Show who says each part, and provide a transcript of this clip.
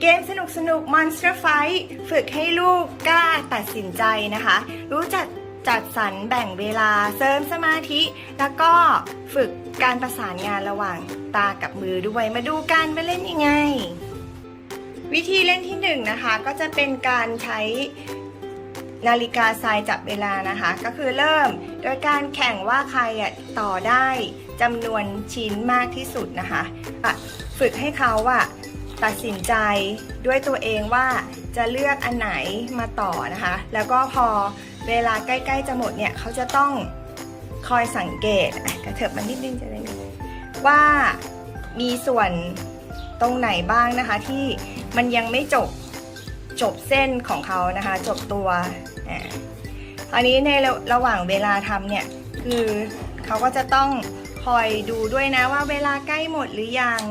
Speaker 1: เกมสนุกสนุก Monster Fight ฝึกให้ลูกกล้าตัดสินใจนะคะ รู้จักจัดสรรแบ่งเวลาเสริมสมาธิ แล้วก็ฝึกการประสานงานระหว่างตากับมือด้วยมาดูกันไปเล่นยังไง วิธีเล่นที่หนึ่งนะคะก็จะเป็นการใช้นาฬิกาทรายจับเวลานะคะ ก็คือเริ่มโดยการแข่งว่าใครต่อได้จำนวนชิ้นมากที่สุดนะคะะฝึกให้เขาอะ ตัดสินใจด้วยตัวเองว่าจะเลือกอันไหนมาต่อนะคะ แล้วก็พอเวลาใกล้ๆจะหมดเนี่ยเขาจะต้องคอยสังเกตกระเถิบมันนิดนึงจะได้ว่ามีส่วนตรงไหนบ้างนะคะ ที่มันยังไม่จบจบเส้นของเขานะคะ จบตัวอันนี้ในระระหว่างเวลาทำเนี่ยคือเขาก็จะต้องคอยดูด้วยนะว่าเวลาใกล้หมดหรือยัง